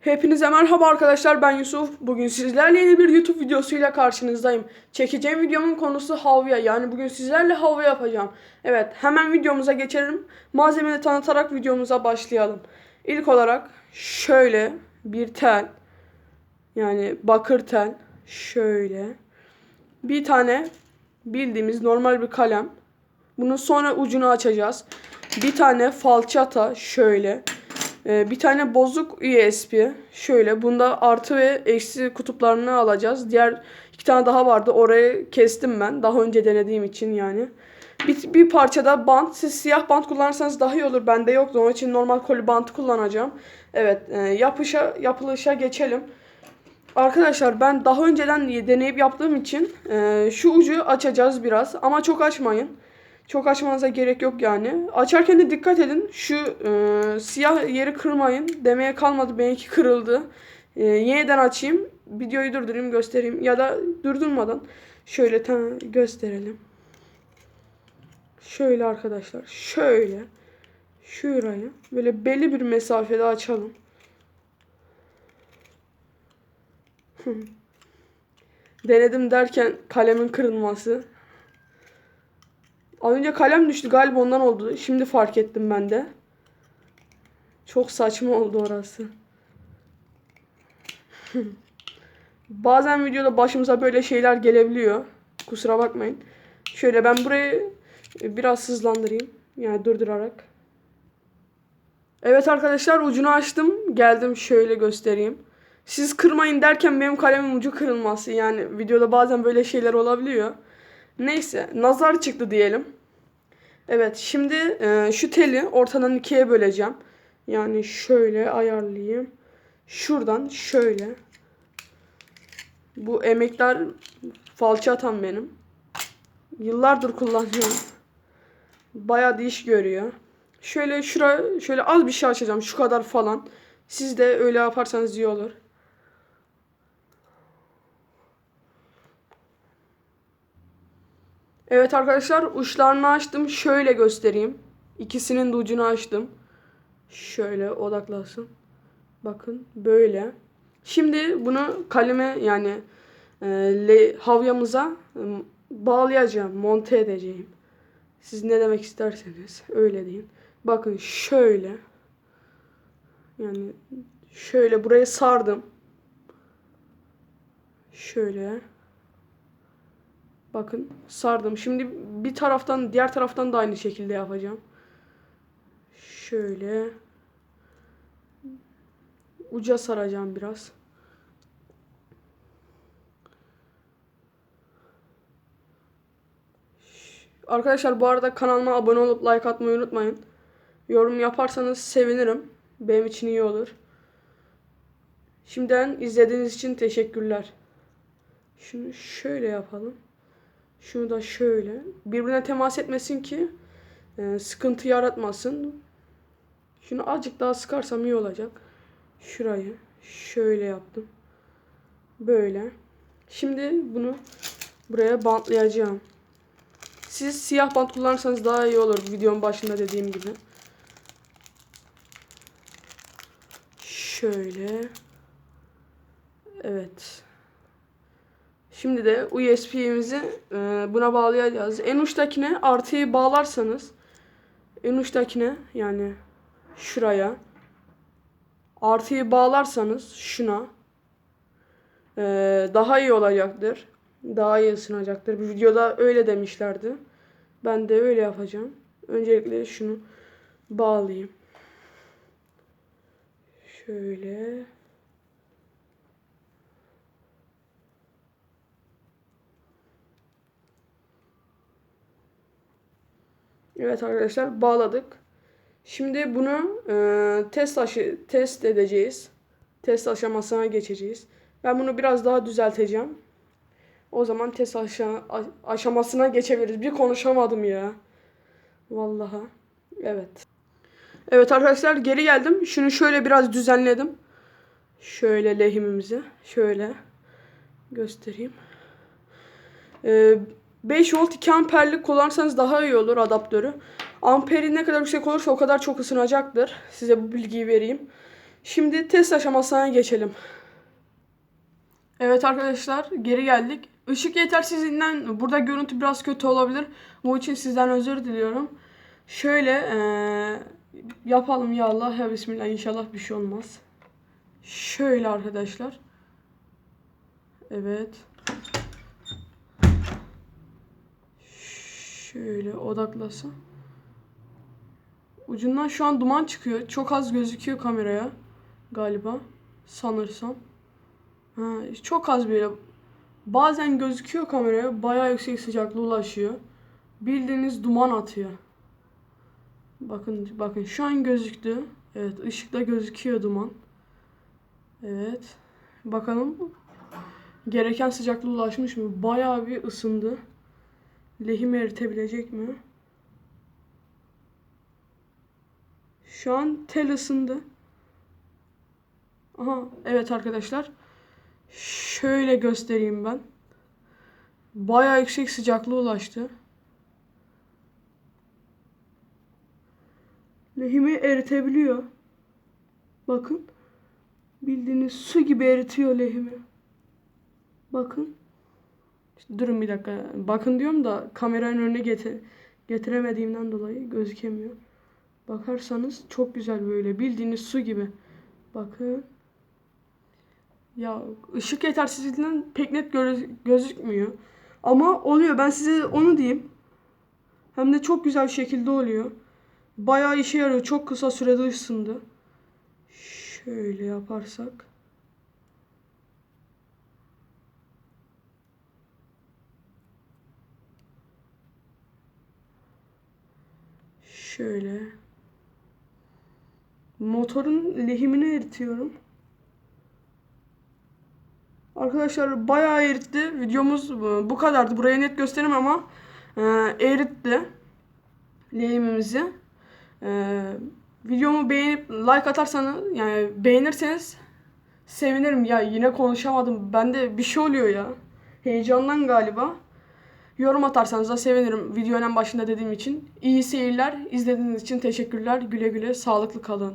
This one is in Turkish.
Hepinize merhaba arkadaşlar ben Yusuf. Bugün sizlerle yeni bir YouTube videosuyla karşınızdayım. Çekeceğim videomun konusu havya yani bugün sizlerle havya yapacağım. Evet hemen videomuza geçelim. Malzemeleri tanıtarak videomuza başlayalım. İlk olarak şöyle bir tel yani bakır tel şöyle bir tane bildiğimiz normal bir kalem. Bunun sonra ucunu açacağız. Bir tane falçata şöyle. Ee, bir tane bozuk USB şöyle bunda artı ve eksi kutuplarını alacağız. Diğer iki tane daha vardı orayı kestim ben daha önce denediğim için yani. Bir, bir parçada bant siz siyah bant kullanırsanız daha iyi olur bende yoktu onun için normal koli bantı kullanacağım. Evet e, yapışa yapılışa geçelim. Arkadaşlar ben daha önceden deneyip yaptığım için e, şu ucu açacağız biraz ama çok açmayın. Çok açmanıza gerek yok yani. Açarken de dikkat edin. Şu e, siyah yeri kırmayın. Demeye kalmadı. Benimki kırıldı. E, yeniden açayım. Videoyu durdurayım göstereyim. Ya da durdurmadan şöyle gösterelim. Şöyle arkadaşlar. Şöyle. Şurayı. Böyle belli bir mesafede açalım. Denedim derken kalemin kırılması. Az önce kalem düştü galiba ondan oldu. Şimdi fark ettim ben de. Çok saçma oldu orası. Bazen videoda başımıza böyle şeyler gelebiliyor. Kusura bakmayın. Şöyle ben burayı biraz hızlandırayım. Yani durdurarak. Evet arkadaşlar ucunu açtım. Geldim şöyle göstereyim. Siz kırmayın derken benim kalemin ucu kırılması. Yani videoda bazen böyle şeyler olabiliyor. Neyse nazar çıktı diyelim. Evet şimdi e, şu teli ortadan ikiye böleceğim. Yani şöyle ayarlayayım. Şuradan şöyle. Bu emekler falçatam benim. Yıllardır kullanıyorum. Bayağı da görüyor. Şöyle şura şöyle az bir şey açacağım şu kadar falan. Siz de öyle yaparsanız iyi olur. Evet arkadaşlar uçlarını açtım. Şöyle göstereyim. İkisinin de ucunu açtım. Şöyle odaklansın. Bakın böyle. Şimdi bunu kaleme yani e, le, havyamıza e, bağlayacağım. Monte edeceğim. Siz ne demek isterseniz öyle deyin. Bakın şöyle. Yani şöyle buraya sardım. Şöyle. Bakın sardım. Şimdi bir taraftan diğer taraftan da aynı şekilde yapacağım. Şöyle uca saracağım biraz. Arkadaşlar bu arada kanalıma abone olup like atmayı unutmayın. Yorum yaparsanız sevinirim. Benim için iyi olur. Şimdiden izlediğiniz için teşekkürler. Şunu şöyle yapalım. Şunu da şöyle. Birbirine temas etmesin ki e, sıkıntı yaratmasın. Şunu azıcık daha sıkarsam iyi olacak. Şurayı şöyle yaptım. Böyle. Şimdi bunu buraya bantlayacağım. Siz siyah bant kullanırsanız daha iyi olur. Videonun başında dediğim gibi. Şöyle. Evet. Şimdi de USB'mizi e, buna bağlayacağız. En uçtakine artıyı bağlarsanız en uçtakine yani şuraya artıyı bağlarsanız şuna e, daha iyi olacaktır. Daha iyi ısınacaktır. Bir videoda öyle demişlerdi. Ben de öyle yapacağım. Öncelikle şunu bağlayayım. Şöyle. Evet arkadaşlar bağladık. Şimdi bunu e, test aşı test edeceğiz. Test aşamasına geçeceğiz. Ben bunu biraz daha düzelteceğim. O zaman test aşa aşamasına geçebiliriz. Bir konuşamadım ya. Vallahi. Evet. Evet arkadaşlar geri geldim. Şunu şöyle biraz düzenledim. Şöyle lehimimizi şöyle göstereyim. Ee, 5 volt 2 amperlik kullanırsanız daha iyi olur adaptörü. Amperi ne kadar yüksek olursa o kadar çok ısınacaktır. Size bu bilgiyi vereyim. Şimdi test aşamasına geçelim. Evet arkadaşlar geri geldik. Işık yetersizliğinden burada görüntü biraz kötü olabilir. Bu için sizden özür diliyorum. Şöyle eee, yapalım ya Allah ya Bismillah inşallah bir şey olmaz. Şöyle arkadaşlar. Evet. Şöyle odaklasam. Ucundan şu an duman çıkıyor. Çok az gözüküyor kameraya. Galiba. Sanırsam. Ha, çok az böyle. Bazen gözüküyor kameraya. Bayağı yüksek sıcaklığa ulaşıyor. Bildiğiniz duman atıyor. Bakın bakın şu an gözüktü. Evet ışıkta gözüküyor duman. Evet. Bakalım gereken sıcaklığa ulaşmış mı? Bayağı bir ısındı. Lehimi eritebilecek mi? Şu an tel ısındı. Aha evet arkadaşlar. Şöyle göstereyim ben. Bayağı yüksek sıcaklığa ulaştı. Lehimi eritebiliyor. Bakın. Bildiğiniz su gibi eritiyor lehimi. Bakın. İşte durun bir dakika. Bakın diyorum da kameranın önüne getir getiremediğimden dolayı gözükemiyor. Bakarsanız çok güzel böyle bildiğiniz su gibi. Bakın. Ya ışık yetersizliğinden pek net göre- gözükmüyor. Ama oluyor. Ben size onu diyeyim. Hem de çok güzel bir şekilde oluyor. Bayağı işe yarıyor. Çok kısa sürede ısındı. Şöyle yaparsak. Şöyle. Motorun lehimini eritiyorum. Arkadaşlar bayağı eritti. Videomuz bu kadardı. Buraya net gösteremem ama e, eritti lehimimizi. E, videomu beğenip like atarsanız yani beğenirseniz sevinirim. Ya yine konuşamadım. Bende bir şey oluyor ya. Heyecandan galiba. Yorum atarsanız da sevinirim. Videonun başında dediğim için. İyi seyirler. İzlediğiniz için teşekkürler. Güle güle. Sağlıklı kalın.